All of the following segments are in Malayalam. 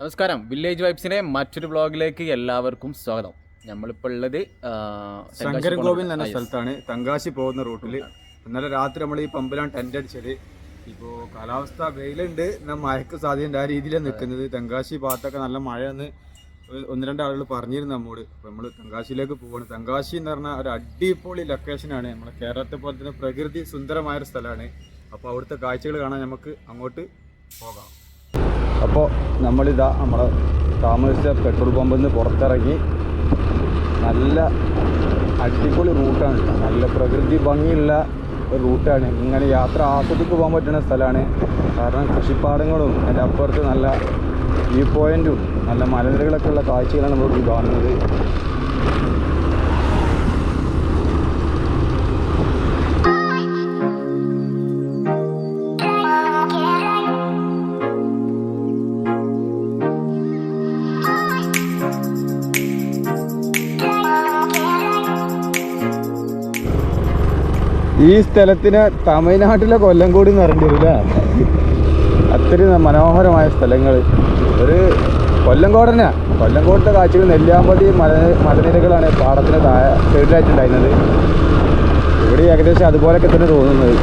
നമസ്കാരം. വില്ലേജ് വൈബ്സിന്റെ മറ്റൊരു ബ്ലോഗിലേക്ക് എല്ലാവർക്കും സ്വാഗതം. നമ്മളിപ്പോൾ ഉള്ളത് ശങ്കരഗോവിന്ദ് എന്ന സ്ഥലത്താണ്. തങ്കാശി പോകുന്ന റൂട്ടിൽ ഇന്നലെ രാത്രി നമ്മൾ ഈ പമ്പിലാണ് ടെന്റ് അടിച്ചത്. ഇപ്പോൾ കാലാവസ്ഥ വെയിലുണ്ട്. എന്നാൽ മഴയ്ക്ക് സാധ്യതയുണ്ട് ആ രീതിയിലാണ് നിൽക്കുന്നത് തെങ്കാശി ഭാഗത്തൊക്കെ നല്ല മഴയെന്ന് ഒന്ന് രണ്ട് ആളുകൾ പറഞ്ഞിരുന്നു നമ്മോട്. അപ്പോൾ നമ്മൾ തെങ്കാശിയിലേക്ക് പോവാണ്. തെങ്കാശി എന്ന് പറഞ്ഞാൽ ഒരു അടിപൊളി ലൊക്കേഷനാണ് നമ്മുടെ കേരളത്തെ പോലെ തന്നെ പ്രകൃതി സുന്ദരമായ ഒരു സ്ഥലമാണ്. അപ്പോൾ അവിടുത്തെ കാഴ്ചകൾ കാണാൻ നമുക്ക് അങ്ങോട്ട് പോകാം. അപ്പോൾ നമ്മളിതാ നമ്മളെ താമസിച്ച പെട്രോൾ പമ്പിൽ നിന്ന് പുറത്തിറങ്ങി നല്ല അടിപൊളി റൂട്ടാണ് ട്ടോ. നല്ല പ്രകൃതി ഭംഗിയുള്ള ഒരു റൂട്ടാണ്. ഇങ്ങനെ യാത്ര ആസ്വദിക്ക് പോകാൻ പറ്റുന്ന സ്ഥലമാണ്. കാരണം കൃഷിപ്പാടങ്ങളും അതിന്റെ അപ്പുറത്ത് നല്ല വ്യൂ പോയിന്റും നല്ല മലനിരകളൊക്കെ ഉള്ള കാഴ്ചകളാണ് നമ്മൾ കാണുന്നത്. ഈ സ്ഥലത്തിന് തമിഴ്നാട്ടിലെ കൊല്ലംകോടി എന്ന് പറയേണ്ടി വരും അല്ലേ അത്രയും മനോഹരമായ സ്ഥലങ്ങൾ ഒരു കൊല്ലംകോട് തന്നെയാ. കൊല്ലംകോടിന്റെ കാഴ്ചകൾ നെല്ലിയാമ്പതി മല മലനിരകളാണ് പാടത്തിന് താഴെ സൈഡിലായിട്ടുണ്ടായിരുന്നത്. ഇവിടെ ഏകദേശം അതുപോലൊക്കെ തന്നെ തോന്നുന്നത്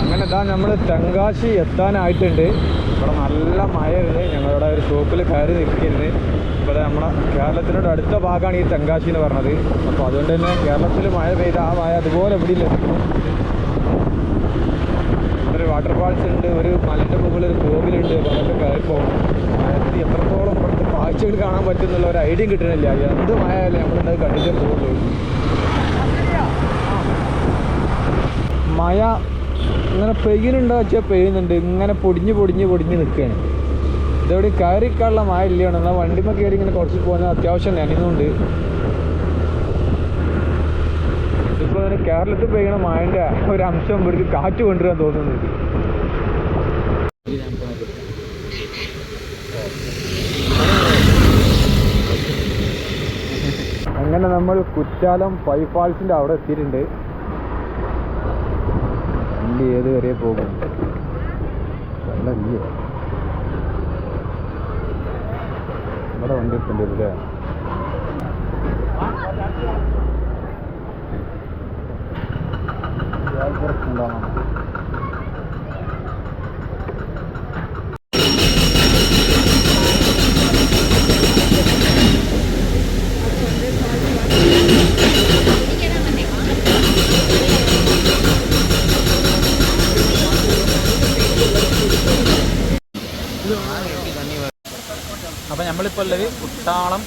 അങ്ങനെ ഇതാ നമ്മൾ തെങ്കാശി എത്താനായിട്ടുണ്ട്. ഇവിടെ നല്ല മഴയുണ്ട് ഞങ്ങളിവിടെ ഒരു ഷോപ്പിൽ കയറി നിൽക്കുന്നത് ഇപ്പോൾ നമ്മുടെ കേരളത്തിനോട് അടുത്ത ഭാഗമാണ് ഈ തെങ്കാശി എന്ന് പറഞ്ഞത്. അപ്പോൾ അതുകൊണ്ട് തന്നെ കേരളത്തിൽ മഴ പെയ്ത ആ മഴ അതുപോലെ എവിടെ ലഭിക്കും. ഒരു വാട്ടർഫാൾസ് ഉണ്ട് ഒരു മലന്റെ മുകളിൽ ഒരു കോവിലുണ്ട്. അപ്പോൾ അതൊക്കെ കയറിപ്പോകണം മഴത്തിൽ മഴത്ത് എത്രത്തോളം ഇവിടുത്തെ കാഴ്ചകൾ കാണാൻ പറ്റുന്നുള്ള ഒരു ഐഡിയ കിട്ടണില്ല എന്ത് മഴ ആയാലും നമ്മളുണ്ടത് കണ്ടിട്ടേ പോകുള്ളൂ മഴ ഇങ്ങനെ പെയ്യുന്നുണ്ടോ വെച്ചാൽ പെയ്യുന്നുണ്ട് ഇങ്ങനെ പൊടിഞ്ഞ് പൊടിഞ്ഞ് പൊടിഞ്ഞ് നിൽക്കുകയാണ്. ഇതെവിടെ കയറിക്കാനുള്ള മഴ ഇല്ലയാണ് എന്നാൽ വണ്ടിമ കയറി ഇങ്ങനെ കുറച്ച് പോകുന്നത് അത്യാവശ്യം നനയുന്നുണ്ട്. ഇതിപ്പോൾ അങ്ങനെ കേരളത്തിൽ പെയ്യണ മഴന്റെ ഒരു അംശം ഇവിടേക്ക് കാറ്റ് കൊണ്ടുവരാൻ തോന്നുന്നുണ്ട്. അങ്ങനെ നമ്മൾ കുറ്റാലം ഫൈവ് ഫാൾസിന്റെ അവിടെ എത്തിയിട്ടുണ്ട്. വണ്ടി ഏത് വരെ പോകും? വെള്ളമില്ലേ ഇവിടെ വണ്ടി എടുക്കേണ്ടി അല്ലേ ഉണ്ടാവണം അപ്പോൾ നമ്മളിപ്പോൾ ഉള്ളത് കുട്ടാളം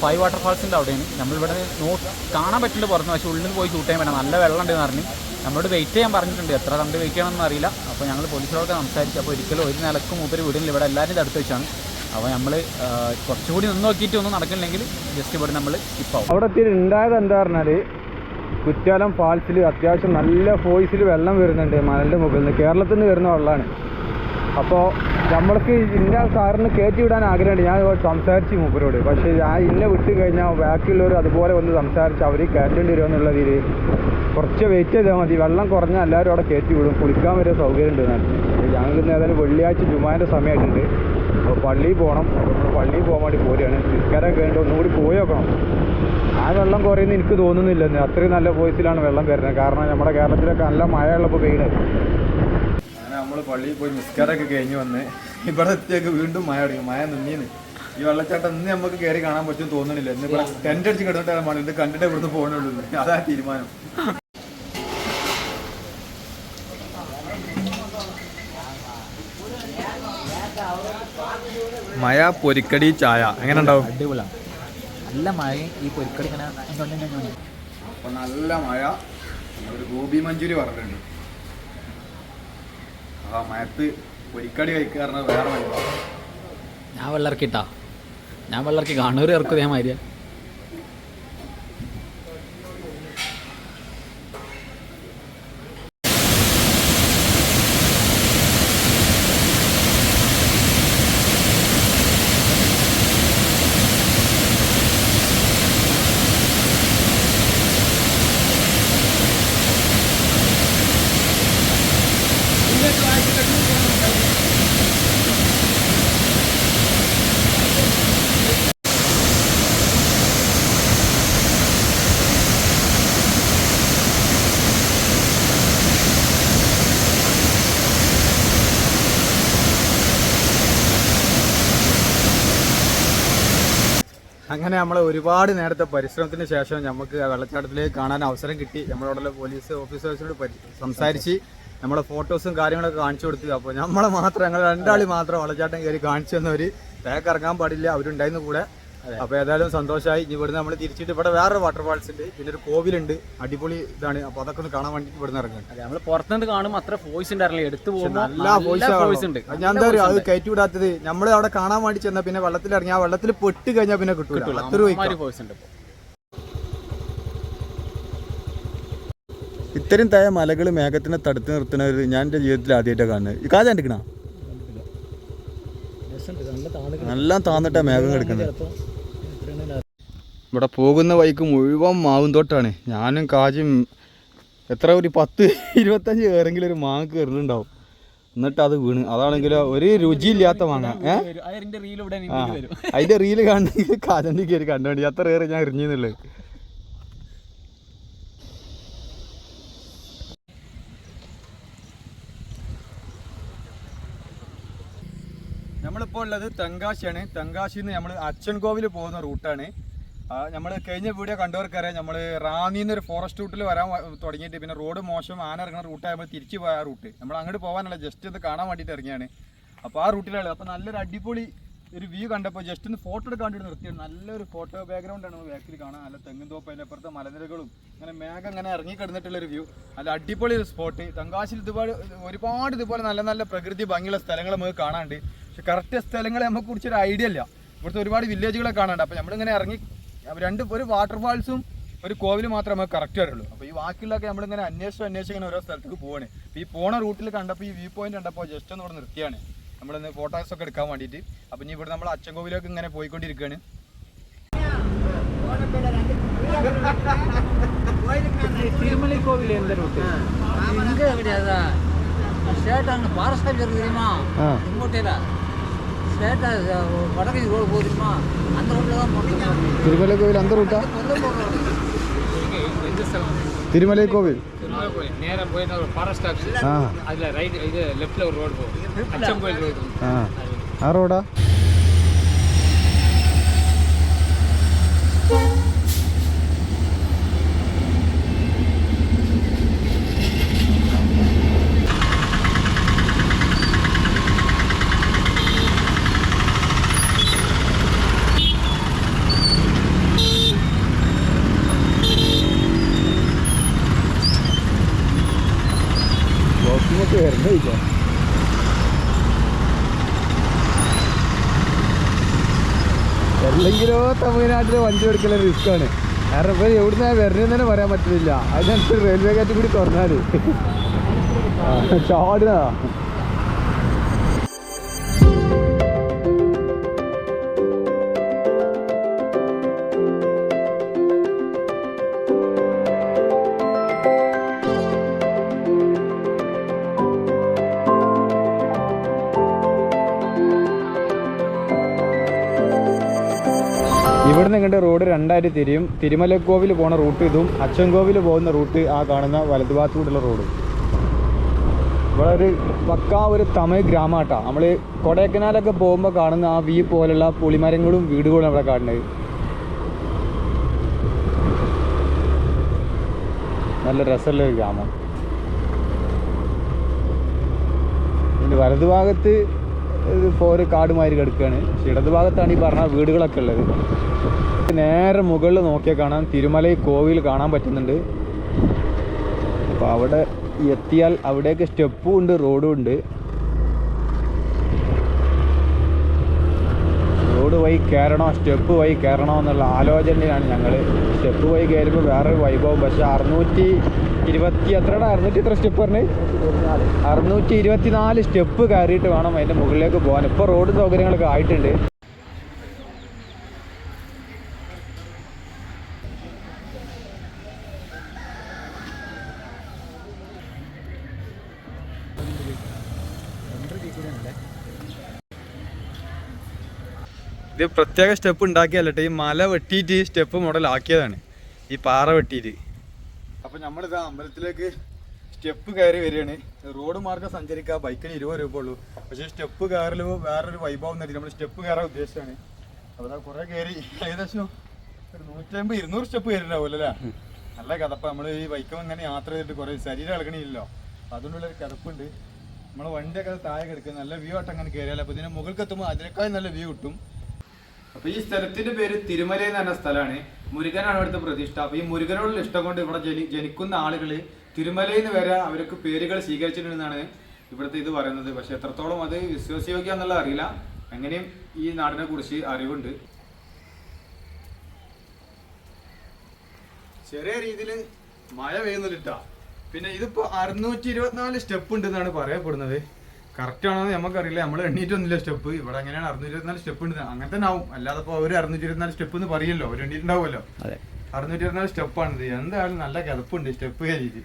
ഫൈവ് വാട്ടർഫാൾസിന്റെ അവിടെയാണ്. നമ്മളിവിടെ നോ കാണാൻ പറ്റില്ല പുറത്ത് പക്ഷേ ഉള്ളിൽ പോയി ഷൂട്ട് ചെയ്യാൻ പറ്റാം നല്ല വെള്ളം ഉണ്ടെന്ന് പറഞ്ഞു. നമ്മളോട് വെയിറ്റ് ചെയ്യാൻ പറഞ്ഞിട്ടുണ്ട്. എത്ര കണ്ട് വെയിറ്റ് ചെയ്യണമെന്ന് അറിയില്ല. അപ്പോൾ ഞങ്ങൾ പോലീസിനോടൊക്കെ സംസാരിച്ചു. അപ്പോൾ ഒരിക്കലും ഒരു നിലക്കും മൂപ്പര് വീടില്ല ഇവിടെ എല്ലാവരും അടുത്ത് വെച്ചാണ്. അപ്പോൾ നമ്മൾ കുറച്ചുകൂടി നിന്ന് നോക്കിയിട്ട് ഒന്നും നടക്കില്ലെങ്കിൽ ജസ്റ്റ് ഇവിടെ നമ്മൾ സ്കിപ്പ് ആവും. അവിടെ എത്തിയിട്ട് ഉണ്ടായത് എന്താ പറഞ്ഞാൽ കുറ്റാലം ഫാൾസിൽ അത്യാവശ്യം നല്ല ഫോയ്സിൽ വെള്ളം വരുന്നുണ്ട് മലന്റെ മുകളിൽ നിന്ന്. കേരളത്തിൽ നിന്ന് വരുന്ന വെള്ളമാണ്. അപ്പോൾ നമ്മൾക്ക് ഇന്ന സാറിന് കയറ്റി വിടാൻ ആഗ്രഹമുണ്ട്. ഞാൻ സംസാരിച്ചു മൂപ്പരോട്. പക്ഷേ ഞാൻ ഇന്നെ വിട്ട് കഴിഞ്ഞാൽ ബാക്കിയുള്ളവർ അതുപോലെ വന്ന് സംസാരിച്ച് അവർ കയറ്റേണ്ടി വരുമോ എന്നുള്ള രീതിയിൽ കുറച്ച് വെയിറ്റ് ചെയ്താൽ മതി. വെള്ളം കുറഞ്ഞാൽ എല്ലാവരും അവിടെ കയറ്റി വിടും. കുളിക്കാൻ വരെ സൗകര്യം ഉണ്ട് ഞങ്ങൾക്ക് ഇന്ന് ഏതായാലും വെള്ളിയാഴ്ച ജുമാന്റെ സമയമായിട്ടുണ്ട്. അപ്പോൾ പള്ളിയിൽ പോകണം. അപ്പോൾ നമ്മൾ പള്ളിയിൽ പോകാൻ വേണ്ടി പോരുകയാണ്. നിസ്കാരം കഴിഞ്ഞിട്ട് ഒന്നുകൂടി പോയി നോക്കണം. ആ വെള്ളം കുറയുന്ന എനിക്ക് തോന്നുന്നില്ല. അത്രയും നല്ല വോയിസിലാണ് വെള്ളം വരുന്നത്. കാരണം നമ്മുടെ കേരളത്തിലൊക്കെ നല്ല മഴയുള്ളപ്പോൾ പെയ്യുന്നത് നമ്മൾ പള്ളിയിൽ പോയി നിസ്കാരമൊക്കെ കഴിഞ്ഞ് വന്ന് ഇവിടെ എത്തിയൊക്കെ വീണ്ടും മഴ തുടങ്ങി. മഴ നിന്നീന്ന്. ഈ വെള്ളച്ചാട്ടം ഇന്ന് നമുക്ക് കയറി കാണാൻ പറ്റും തോന്നണില്ല. ഇന്ന് ഇവിടെ ടെന്റ് അടിച്ച് കിടന്നിട്ടാണ് ഇത് കണ്ടിട്ട് ഇവിടുന്ന് പോകണുള്ളൂ അതാ തീരുമാനം. മഴ പൊരിക്കടി ചായ. എങ്ങനെ ഉണ്ടാവും? അടിപൊളിയാണ് നല്ല മഴയും ഈ പൊരിക്കടി ഇങ്ങനെ അപ്പൊ നല്ല മഴ. ഒരു ഗോപി മഞ്ചൂരി പറഞ്ഞിട്ടുണ്ട്. ആ മയത്ത് പൊരിക്കടി കഴിക്കാറുണ്ട് വേറെ വഴിപാ ഞാൻ വെള്ളർക്കിട്ടാ ഞാൻ വെള്ളർക്കി കാണൂർ ഇറക്കും ഇതേമാതിരിയാ അങ്ങനെ നമ്മൾ ഒരുപാട് നേരത്തെ പരിശ്രമത്തിന് ശേഷം നമുക്ക് വെള്ളച്ചാട്ടത്തിലേക്ക് കാണാൻ അവസരം കിട്ടി. നമ്മളോടുള്ള പോലീസ് ഓഫീസേഴ്സിനോട് സംസാരിച്ച് നമ്മളെ ഫോട്ടോസും കാര്യങ്ങളൊക്കെ കാണിച്ചു കൊടുത്തു. അപ്പോൾ നമ്മളെ മാത്രം ഞങ്ങൾ രണ്ടാളി മാത്രം വെള്ളച്ചാട്ടം കയറി കാണിച്ചു തന്നവർ തേക്കിറങ്ങാൻ പാടില്ല അവരുണ്ടായിരുന്നു കൂടെ. അപ്പോൾ ഏതായാലും സന്തോഷമായി ഇവിടുന്ന് നമ്മൾ തിരിച്ചിട്ട് ഇവിടെ വേറൊരു വാട്ടർഫാൾസ് ഉണ്ട്. പിന്നെ ഒരു കോവിലുണ്ട്. അടിപൊളി ഇതാണ്. അപ്പൊ അതൊക്കെ ഒന്ന് കാണാൻ വേണ്ടി ഇവിടുന്ന് ഇറങ്ങുന്നുണ്ട് അതെ നമ്മൾ പുറത്തുനിന്ന് കാണും അത്ര വോയിസ് ഉണ്ടായിരുന്നില്ല. എടുത്തു പോകുമ്പോൾ നല്ല വോയിസ് ഉണ്ട്. ഞാൻ എന്താ പറയുക അത് കയറ്റി വിടാത്തത് നമ്മൾ അവിടെ കാണാൻ വേണ്ടി ചെന്നാൽ പിന്നെ വെള്ളത്തിൽ ഇറങ്ങി ആ വെള്ളത്തിൽ പെട്ട് കഴിഞ്ഞാൽ പിന്നെ കിട്ടൂല. അത്ര വോയിസ് ഉണ്ട്. ഇത്രയും തായ മലകൾ മേഘത്തിനെ തടുത്ത് നിർത്തുന്ന ഒരു ഞാൻ എന്റെ ജീവിതത്തിൽ ആദ്യമായിട്ടാണ് കാണുന്നത്. കാജ കണ്ടിക്കണ? നല്ല താന്നിട്ടാ മേഘം കിടക്കുന്നത് ഇവിടെ പോകുന്ന വഴിക്ക് മുഴുവൻ മാവും തോട്ടാണ്. ഞാനും കാജും എത്ര ഒരു പത്ത് ഇരുപത്തഞ്ച് പേരെങ്കിലും ഒരു മാങ്ങ കയറുന്നുണ്ടാവും. എന്നിട്ട് അത് വീണ്. അതാണെങ്കിലോ ഒരു രുചിയില്ലാത്ത മാങ്ങ. ഏഹ് അതിന്റെ റീൽ കാണണമെങ്കിൽ കാജന്റെ കയറി കണ്ടുപിടി അത്ര ഏറെ ഞാൻ എറിഞ്ഞെന്നുള്ളത് നമ്മളിപ്പോൾ ഉള്ളത് തെങ്കാശിയാണ്. തെങ്കാശിയിൽ നിന്ന് നമ്മൾ അച്ഛൻകോവിൽ പോകുന്ന റൂട്ടാണ്. നമ്മൾ കഴിഞ്ഞ വീഡിയോ കണ്ടവർക്കറിയാം. നമ്മൾ റാന്നിയിൽ നിന്ന് ഒരു ഫോറസ്റ്റ് റൂട്ടിൽ വരാൻ തുടങ്ങിയിട്ട് പിന്നെ റോഡ് മോശം ആന ഇറങ്ങുന്ന റൂട്ടായപ്പോൾ തിരിച്ചു പോയ ആ റൂട്ട് നമ്മൾ അങ്ങോട്ട് പോകാനല്ല ജസ്റ്റ് ഒന്ന് കാണാൻ വേണ്ടിയിട്ട് ഇറങ്ങിയാണ്. അപ്പോൾ ആ റൂട്ടിലാണ് അപ്പോൾ നല്ലൊരു അടിപൊളി ഒരു വ്യൂ കണ്ടപ്പോൾ ജസ്റ്റ് ഒന്ന് ഫോട്ടോ എടുക്കാൻ വേണ്ടി നിർത്തിയാണ് നല്ലൊരു ഫോട്ടോ ബാക്ക്ഗ്രൗണ്ട് ആണ് ബാക്കിൽ കാണാൻ. നല്ല തെങ്ങും അതിന്റെ അപ്പുറത്തെ മലനിരകളും. അങ്ങനെ മേഘം അങ്ങനെ ഇറങ്ങി കിടന്നിട്ടുള്ള ഒരു വ്യൂ നല്ല അടിപൊളി ഒരു സ്പോട്ട് തങ്കാശിൽ ഇതുപോലെ ഒരുപാട് ഇതുപോലെ നല്ല നല്ല പ്രകൃതി ഭംഗിയുള്ള സ്ഥലങ്ങൾ നമുക്ക് കാണാണ്ട് പക്ഷെ കറക്റ്റ് സ്ഥലങ്ങളെ നമുക്ക് കുറിച്ചൊരു ഐഡിയ ഇല്ല. ഇവിടുത്തെ ഒരുപാട് വില്ലേജുകളെ കാണാണ്ട് അപ്പോൾ നമ്മളിങ്ങനെ ഇറങ്ങി രണ്ട് ഒരു വാട്ടർഫാൾസും ഒരു കോവിൽ മാത്രമേ നമുക്ക് കറക്റ്റ് വരുള്ളൂ. അപ്പോൾ ഈ ബാക്കിയുള്ളതൊക്കെ നമ്മളിങ്ങനെ അന്വേഷിച്ച് അന്വേഷിച്ച് ഇങ്ങനെ ഓരോ സ്ഥലത്തേക്ക് പോവാണ്. ഈ പോണ റൂട്ടിൽ കണ്ടപ്പോൾ ഈ വ്യൂ പോയിന്റ് കണ്ടപ്പോൾ ജസ്റ്റ് ഒന്ന് ഇവിടെ നിർത്തിയാണ് നമ്മളിന്ന് ഫോട്ടോസ് ഒക്കെ എടുക്കാൻ വേണ്ടിയിട്ട് അപ്പോൾ ഇനി ഇവിടെ നമ്മൾ അച്ചൻകോവിലേക്ക് ഇങ്ങനെ പോയിക്കൊണ്ടിരിക്കുകയാണ് തിരുമലി കോവിൽ എന്താ റൂട്ട് இங்கே கிடையாதா ஸ்ட்ரேட்டாக அங்கே பாரஸ்டாப் இருக்கு தெரியுமா ஆ. செங்கோட்டையில் ஸ்ட்ரேட்டாக வடக்கு ரோடு போகுது தெரியுமா அந்த ரோட்டில் தான் போட்டு തിരുമല കോവിൽ അന്ത റൂട്ടാ எந்த ஸ்தலம் തിരുമല കോവിൽ திருமலை கோயில் நேரம் போய் ஒரு ஃபாரஸ்ட் ஆஃபீஸ் அதில் ரைட் இது லெஃப்டில் ஒரு ரோடு போகும். அச்சம் கோயில் ரோடா തമിഴ്നാട്ടിൽ വണ്ടി ഓടിക്കല റിസ്ക്കാണ് കാരണം ഇപ്പൊ എവിടുന്ന വരുന്നതെന്ന് തന്നെ പറയാൻ പറ്റുന്നില്ല. അതിനനുസരിച്ച് റെയിൽവേ കാറ്റ് കൂടി തുറന്നാൽ. ചാടുക ഇവിടുന്ന് ഇങ്ങോട്ട് റോഡ് രണ്ടായിട്ട് തിരിയും. തിരുമലക്കോവിൽ പോണ റൂട്ട് ഇതും അച്ചൻകോവിൽ പോകുന്ന റൂട്ട് ആ കാണുന്ന വലതുഭാഗത്തൂടുള്ള റോഡും. ഇവിടെ ഒരു പക്ക ഒരു തമിഴ് ഗ്രാമാട്ടാ. നമ്മൾ കൊടൈക്കനാലൊക്കെ പോകുമ്പോൾ കാണുന്ന ആ വ്യൂ പോലുള്ള പുളിമരങ്ങളും വീടുകളും അവിടെ കാണുന്നത്. നല്ല രസമുള്ള ഒരു ഗ്രാമം. ഇതിന്റെ വലതുഭാഗത്ത് ഇപ്പോൾ ഒരു കാട് മാതിരി കിടക്കുകയാണ്. പക്ഷെ ഇടതുഭാഗത്താണ് ഈ പറഞ്ഞ വീടുകളൊക്കെ ഉള്ളത്. നേരെ മുകളിൽ നോക്കിയാൽ കാണാം. തിരുമലൈ കോവിൽ കാണാൻ പറ്റുന്നുണ്ട്. അപ്പോൾ അവിടെ എത്തിയാൽ അവിടെയൊക്കെ സ്റ്റെപ്പും ഉണ്ട് റോഡും ഉണ്ട്. റോഡ് വഴി കയറണോ സ്റ്റെപ്പ് വഴി കയറണോ എന്നുള്ള ആലോചനയിലാണ് ഞങ്ങൾ സ്റ്റെപ്പ് വഴി കയറുമ്പോൾ വേറൊരു വൈഭവം. പക്ഷേ അറുന്നൂറ്റി ഇരുപത്തി എത്രയുടെ അറുന്നൂറ്റി എത്ര സ്റ്റെപ്പ് പറഞ്ഞേ? അറുന്നൂറ്റി ഇരുപത്തിനാല് സ്റ്റെപ്പ് കയറിയിട്ട് വേണം അതിന്റെ മുകളിലേക്ക് പോകാൻ. ഇപ്പോൾ റോഡ് സൗകര്യങ്ങളൊക്കെ ആയിട്ടുണ്ട്. ഇത് പ്രത്യേക സ്റ്റെപ്പ് ഉണ്ടാക്കിയല്ല ഈ മല വെട്ടിയിട്ട് ഈ സ്റ്റെപ്പ് മോഡലാക്കിയതാണ് ഈ പാറ വെട്ടിയിട്ട്. അപ്പൊ നമ്മളിത് അമ്പലത്തിലേക്ക് സ്റ്റെപ്പ് കയറി വരികയാണ്. റോഡ് മാർഗം സഞ്ചരിക്കുക ബൈക്കിന് ഇരുപത് രൂപ ഉള്ളൂ. പക്ഷേ സ്റ്റെപ്പ് കയറൽ വേറൊരു വൈഭവം നേടി നമ്മൾ സ്റ്റെപ്പ് കയറാൻ ഉദ്ദേശിച്ചാണ് അപ്പോൾ കുറേ കയറി. ഏകദേശം ഒരു നൂറ്റമ്പത് ഇരുന്നൂറ് സ്റ്റെപ്പ് കയറിണ്ടാവുമല്ലോ അല്ലേ? നല്ല കഥപ്പ നമ്മൾ ഈ ബൈക്കും ഇങ്ങനെ യാത്ര ചെയ്തിട്ട് കുറേ ശരീരം ഇളകണില്ലല്ലോ. അതുകൊണ്ടുള്ളൊരു കിടപ്പുണ്ട് നമ്മൾ വണ്ടിയൊക്കെ താഴെ കിടക്കുക നല്ല വ്യൂ ആയിട്ട് അങ്ങനെ കയറിയാലോ. അപ്പോൾ ഇതിന് മുകളിൽ എത്തുമ്പോൾ അതിനേക്കാൾ നല്ല വ്യൂ കിട്ടും. അപ്പൊ ഈ സ്ഥലത്തിന്റെ പേര് തിരുമല എന്ന് പറഞ്ഞ സ്ഥലമാണ്. മുരുകനാണ് ഇവിടുത്തെ പ്രതിഷ്ഠ. അപ്പൊ ഈ മുരുകനോടുള്ള ഇഷ്ടം കൊണ്ട് ഇവിടെ ജനി ജനിക്കുന്ന ആളുകൾ തിരുമലയിൽ നിന്ന് വരെ അവർക്ക് പേരുകൾ സ്വീകരിച്ചിട്ടുണ്ടെന്നാണ് ഇവിടുത്തെ ഇത് പറയുന്നത്. പക്ഷെ എത്രത്തോളം അത് വിശ്വാസയോഗ്യ എന്നുള്ള അറിയില്ല. അങ്ങനെയും ഈ നാടിനെ കുറിച്ച് അറിവുണ്ട്. ചെറിയ രീതിയിൽ മഴ പെയ്യുന്നില്ല പിന്നെ ഇതിപ്പോ അറുന്നൂറ്റി ഇരുപത്തിനാല് സ്റ്റെപ്പ് ഉണ്ട് എന്നാണ് പറയപ്പെടുന്നത്. കറക്റ്റ് ആണോന്ന് നമുക്കറിയില്ല നമ്മൾ എണ്ണീറ്റൊന്നുമില്ല സ്റ്റെപ്പ് ഇവിടെ അങ്ങനെയാണ് അറുന്നൂറ്റി ഇരുപത്തിനാല് സ്റ്റെപ്പ് ഉണ്ട്. അങ്ങനെ തന്നെ ആവും. അല്ലാതെ ഇപ്പോൾ അവർ അറുന്നൂറ്റി ഇരുപത്തിനാല് സ്റ്റെപ്പ് എന്ന് പറയല്ലോ അവർ എണ്ണീറ്റുണ്ടാവുമല്ലോ. അതെ. അറുന്നൂറ്റി ഇരുപത്തിനാല് സ്റ്റെപ്പാണിത് എന്തായാലും നല്ല കിതപ്പുണ്ട് സ്റ്റെപ്പ് കയറിയിട്ട്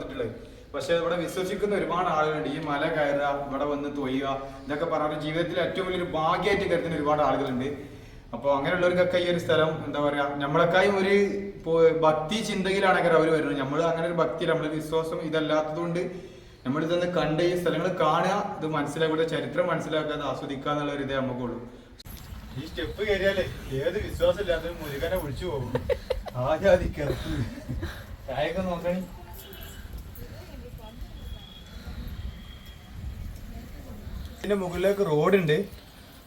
വന്നിട്ടുള്ളത്. പക്ഷെ ഇവിടെ വിശ്വസിക്കുന്ന ഒരുപാട് ആളുകളുണ്ട്. ഈ മല കയറുക ഇവിടെ വന്ന് തൊയ്യുക ഇതൊക്കെ പറഞ്ഞ ജീവിതത്തിൽ ഏറ്റവും വലിയൊരു ഭാഗ്യമായിട്ട് കരുതുന്ന ഒരുപാട് ആളുകളുണ്ട്. അപ്പോൾ അങ്ങനെയുള്ളവർക്കൊക്കെ ഈ ഒരു സ്ഥലം എന്താ പറയാ നമ്മളെക്കായും ഒരു ഭക്തി ചിന്തയിലാണെങ്കിൽ അവർ വരുന്നത്. നമ്മൾ അങ്ങനെ ഒരു ഭക്തി നമ്മൾ വിശ്വാസം ഇതല്ലാത്തതുകൊണ്ട് നമ്മൾ ഇതൊന്ന് കണ്ട് ഈ സ്ഥലങ്ങൾ കാണുക ഇത് മനസ്സിലാക്കുക ചരിത്രം മനസ്സിലാക്കുക അത് ആസ്വദിക്കുക എന്നുള്ള ഒരു ഇതേ നമുക്കുള്ളൂ. ഈ സ്റ്റെപ്പ് കയറിയാലേ ഏത് വിശ്വാസം ഇല്ലാത്തവരും മുരുകനെ വിളിച്ചു പോകും. ചായയൊക്കെ നോക്കണി. ഇതിന്റെ മുകളിലേക്ക് റോഡുണ്ട്.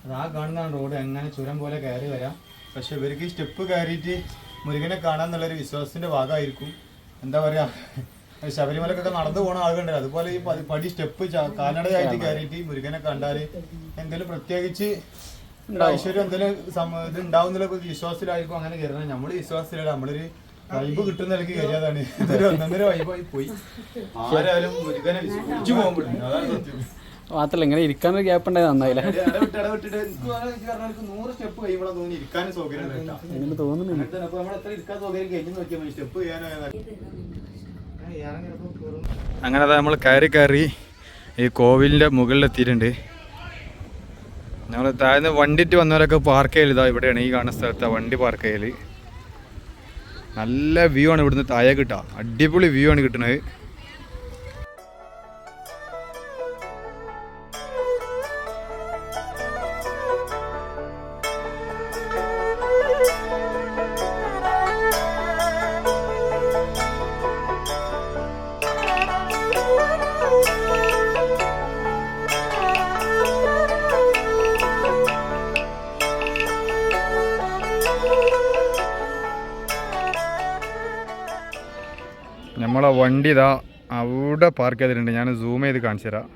അത് ആ കാണുന്ന റോഡ്. എങ്ങനെ ചുരം പോലെ കയറി വരാം. പക്ഷെ ഇവർക്ക് ഈ സ്റ്റെപ്പ് കയറിയിട്ട് മുരുകനെ കാണാന്നുള്ളൊരു വിശ്വാസത്തിന്റെ ഭാഗമായിരിക്കും. എന്താ പറയാ? ശബരിമലക്കൊക്കെ നടന്നു പോണ ആളുകളുണ്ട് അതുപോലെ ഈ പടി സ്റ്റെപ്പ് കാൽനടയായിട്ട് കയറിയിട്ട് മുരുകനെ കണ്ടാൽ എന്തെങ്കിലും പ്രത്യേകിച്ച് ഐശ്വര്യം എന്തെങ്കിലും ഇത് ഒരു വിശ്വാസത്തിലായിരിക്കും അങ്ങനെ കയറുന്നത്. നമ്മൾ വിശ്വാസത്തിലല്ല. നമ്മളൊരു വൈബ് കിട്ടുന്ന നിലയ്ക്ക് കയറിയതാണ് ഇതൊരു ഒന്നൊന്നര വൈബായി പോയി. ആരായാലും മുരുകനെ വിശ്വസിച്ചു പോകുമ്പോഴുണ്ട് അതാണ് സത്യം. മാത്രല്ല ഇങ്ങനെ ഇരിക്കാനൊരു ഗ്യാപ്പ് ഉണ്ടായത് നന്നായില്ലേ? നൂറ് സ്റ്റെപ്പ് തോന്നി ഇരിക്കാനും സൗകര്യം. അങ്ങനെ തോന്നുന്നില്ല. നമ്മൾ അപ്പൊ നമ്മൾ എത്ര ഇരിക്കാൻ സൗകര്യം കഴിഞ്ഞ് നോക്കിയാൽ മതി. സ്റ്റെപ്പ് അങ്ങനെ നമ്മൾ കയറി കയറി ഈ കോവിലിന്റെ മുകളിലെത്തിയിട്ടുണ്ട് നമ്മൾ താഴ്ന്ന് വണ്ടിട്ട് വന്നവരൊക്കെ പാർക്ക് ചെയ്യൽ ഇതാ ഇവിടെയാണ്. ഈ കാണുന്ന സ്ഥലത്ത് വണ്ടി പാർക്ക് ചെയ്യൽ നല്ല വ്യൂ ആണ് ഇവിടുന്ന് താഴെ കിട്ടുക അടിപൊളി വ്യൂ ആണ് കിട്ടുന്നത് ഇതാ അവിടെ പാർക്ക് ചെയ്തിട്ടുണ്ട്. ഞാൻ സൂം ചെയ്ത് കാണിച്ചു തരാം.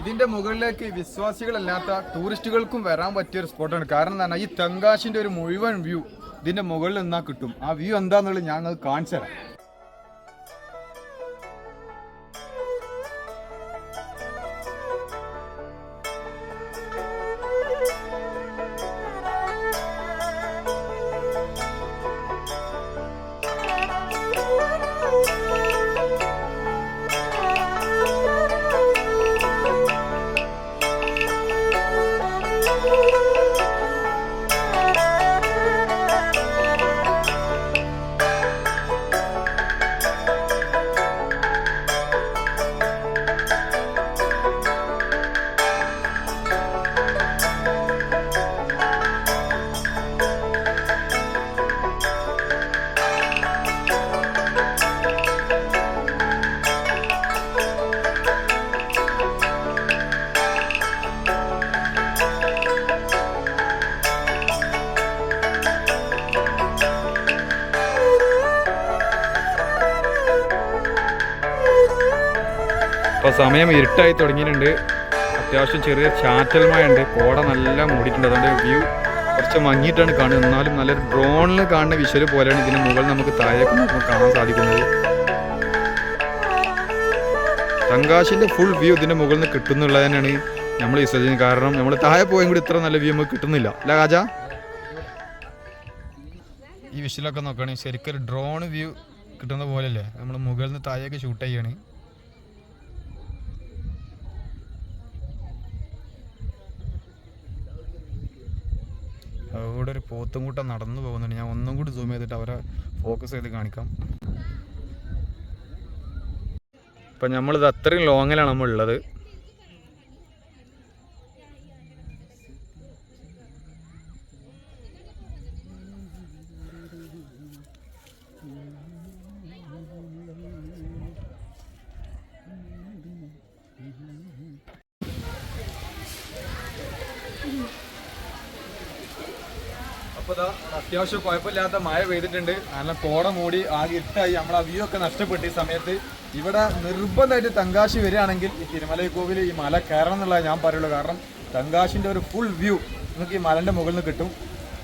ഇതിന്റെ മുകളിലേക്ക് വിശ്വാസികളല്ലാത്ത ടൂറിസ്റ്റുകൾക്കും വരാൻ പറ്റിയ ഒരു സ്പോട്ടാണ് കാരണം എന്താണ് ഈ തെങ്കാശിന്റെ ഒരു മുഴുവൻ വ്യൂ ഇതിന്റെ മുകളിൽ നിന്നാ കിട്ടും. ആ വ്യൂ എന്താന്നുള്ളത് ഞാൻ അത് കാണിച്ചു തരാം. സമയം ഇരുട്ടായി തുടങ്ങിയിട്ടുണ്ട്. അത്യാവശ്യം ചെറിയ ചാറ്റൽ ഉണ്ട് കോട നല്ല മൂടിയിട്ടുണ്ട്. അതുകൊണ്ട് വ്യൂ കുറച്ച് മങ്ങിയിട്ടാണ് കാണുന്നത്. എന്നാലും നല്ലൊരു ഡ്രോണിൽ കാണുന്ന വിഷ്വൽ പോലെയാണ് ഇതിന് മുകളിൽ നമുക്ക് താഴേക്ക് നമുക്ക് കാണാൻ സാധിക്കുന്നത്. തങ്കാശിന്റെ ഫുൾ വ്യൂ ഇതിന്റെ മുകളിൽ നിന്ന് കിട്ടുന്നുള്ളത് തന്നെയാണ് നമ്മൾ വിശ്വസിക്കുന്നത് കാരണം നമ്മൾ താഴെ പോയും കൂടി ഇത്ര നല്ല വ്യൂ നമുക്ക് കിട്ടുന്നില്ല. അല്ല കാജ ഈ വിഷ്വലൊക്കെ നോക്കുകയാണെങ്കിൽ ശരിക്കൊരു ഡ്രോൺ വ്യൂ കിട്ടുന്ന പോലെയല്ലേ? നമ്മൾ മുകളിൽ നിന്ന് താഴേക്ക് ഷൂട്ട് ചെയ്യാണ്. അവിടെ ഒരു പോത്തും കൂട്ടം നടന്നു പോകുന്നുണ്ട്. ഞാൻ ഒന്നും കൂടി സൂം ചെയ്തിട്ട് അവരെ ഫോക്കസ് ചെയ്ത് കാണിക്കാം. ഇപ്പം നമ്മളിത് അത്രയും ലോങ്ങിലാണ് നമ്മൾ അപ്പോൾ അത്യാവശ്യം കുഴപ്പമില്ലാത്ത മഴ പെയ്തിട്ടുണ്ട്. നല്ല കോട മൂടി ആകെ ഇട്ടായി നമ്മൾ ആ വ്യൂ ഒക്കെ നഷ്ടപ്പെട്ടു ഈ സമയത്ത്. ഇവിടെ നിർബന്ധമായിട്ട് തങ്കാശി വരികയാണെങ്കിൽ ഈ തിരുമല കോവിൽ ഈ മല കയറണം എന്നുള്ളത് ഞാൻ പറയുള്ളൂ. കാരണം തങ്കാശിന്റെ ഒരു ഫുൾ വ്യൂ നിങ്ങൾക്ക് ഈ മലന്റെ മുകളിൽ നിന്ന് കിട്ടും.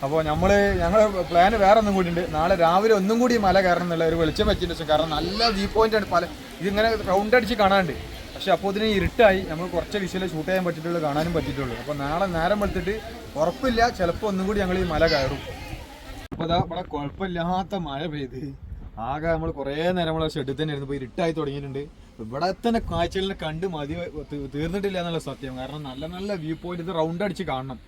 അപ്പോൾ നമ്മൾ ഞങ്ങളുടെ പ്ലാൻ വേറെ ഒന്നും കൂടി ഉണ്ട് നാളെ രാവിലെ ഒന്നും കൂടി മല കയറണം എന്നുള്ള ഒരു വെളിച്ചം വെച്ചിട്ടുണ്ട്. കാരണം നല്ല വ്യൂ ആണ്. പല ഇതിങ്ങനെ റൗണ്ട് അടിച്ച് കാണാനുണ്ട്. പക്ഷെ അപ്പോൾ ഇതിന് ഇരുട്ടായി. നമ്മൾ കുറച്ച് വിഷയം ഷൂട്ട് ചെയ്യാൻ പറ്റിയിട്ടുള്ളൂ കാണാനും പറ്റിയിട്ടുള്ളൂ. അപ്പോൾ നാളെ നേരം വെളുത്തിട്ട് ഉറപ്പില്ല ചിലപ്പോൾ ഒന്നും കൂടി ഞങ്ങൾ ഈ മല കയറും. അപ്പോൾ അതാ ഇവിടെ കുഴപ്പമില്ലാത്ത മഴ പെയ്ത്. ആകെ നമ്മൾ കുറേ നേരം നമ്മളെ ഷെഡിൽ തന്നെ ഇരുന്ന് പോയി ഇരുട്ടായി തുടങ്ങിയിട്ടുണ്ട്. ഇവിടെ തന്നെ കാഴ്ചകളിനെ കണ്ട് മതി തീർന്നിട്ടില്ല എന്നുള്ള സത്യം. കാരണം നല്ല നല്ല വ്യൂ പോയിന്റ് ഇത് റൗണ്ട് അടിച്ച് കാണണം.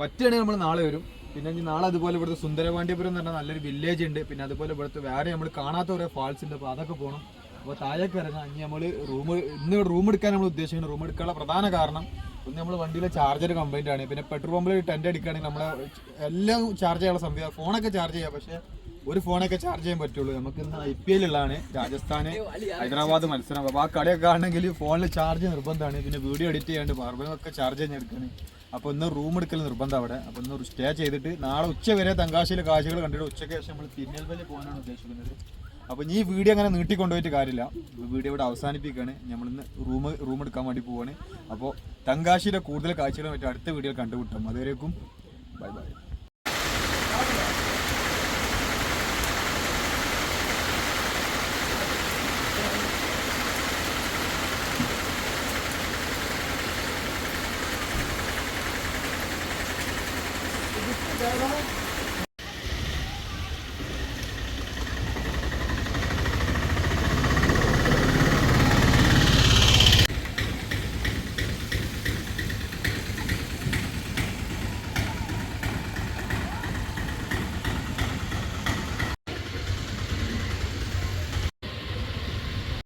പറ്റുകയാണെങ്കിൽ നമ്മൾ നാളെ വരും. പിന്നെ നാളെ അതുപോലെ ഇവിടുത്തെ സുന്ദരപാണ്ഡ്യപുരം എന്ന് പറഞ്ഞാൽ നല്ലൊരു വില്ലേജ് ഉണ്ട്. പിന്നെ അതുപോലെ ഇവിടുത്തെ വേറെ നമ്മൾ കാണാത്ത കുറേ ഫാൾസ് ഉണ്ട്. അപ്പോൾ അതൊക്കെ പോകണം അപ്പോൾ താഴേക്ക് ഇറങ്ങാം. ഇനി നമ്മൾ റൂം ഇന്ന് റൂം എടുക്കാൻ നമ്മൾ ഉദ്ദേശിക്കുന്നത് റൂം എടുക്കാനുള്ള പ്രധാന കാരണം ഒന്ന് നമ്മൾ വണ്ടിയിലെ ചാർജർ കംപ്ലൈന്റ് ആണ്. പിന്നെ പെട്രോൾ പമ്പിൽ ടെന്റ് അടിക്കുകയാണെങ്കിൽ നമ്മളെ എല്ലാം ചാർജ് ചെയ്യാനുള്ള സംവിധാനം ഫോണൊക്കെ ചാർജ് ചെയ്യാം. പക്ഷേ ഒരു ഫോണൊക്കെ ചാർജ് ചെയ്യാൻ പറ്റുള്ളൂ. നമുക്ക് ഇന്ന് ഐ പി എല്ലുള്ളതാണ് രാജസ്ഥാന് ഹൈദരാബാദ് മത്സരം. അപ്പോൾ ആ കളിയൊക്കെ ആണെങ്കിൽ ഫോണിൽ ചാർജ് നിർബന്ധമാണ്. പിന്നെ വീഡിയോ എഡിറ്റ് ചെയ്യാണ്ട് ബാർബനൊക്കെ ചാർജ് ചെയ്യാൻ എടുക്കുകയാണ് അപ്പോൾ ഇന്ന് റൂം എടുക്കൽ നിർബന്ധം അവിടെ. അപ്പോൾ ഇന്ന് സ്റ്റേ ചെയ്തിട്ട് നാളെ ഉച്ച വരെ തങ്കാശിയിലെ കാഴ്ചകൾ കണ്ടിട്ട് ഉച്ചയ്ക്ക് ശേഷം നമ്മൾ തിരുനെൽവേലി പോകാനാണ് ഉദ്ദേശിക്കുന്നത്. അപ്പോൾ ഈ വീഡിയോ അങ്ങനെ നീട്ടിക്കൊണ്ടുപോയിട്ട് കാര്യമില്ല. വീഡിയോ ഇവിടെ അവസാനിപ്പിക്കുകയാണ്. നമ്മളിന്ന് റൂം റൂം എടുക്കാൻ വേണ്ടി പോവാണ്. അപ്പോൾ തങ്കാശിയുടെ കൂടുതൽ കാഴ്ചകളും മറ്റും അടുത്ത വീഡിയോയിൽ കണ്ടുപിട്ടും അതുവരേക്കും ബൈ ബൈ.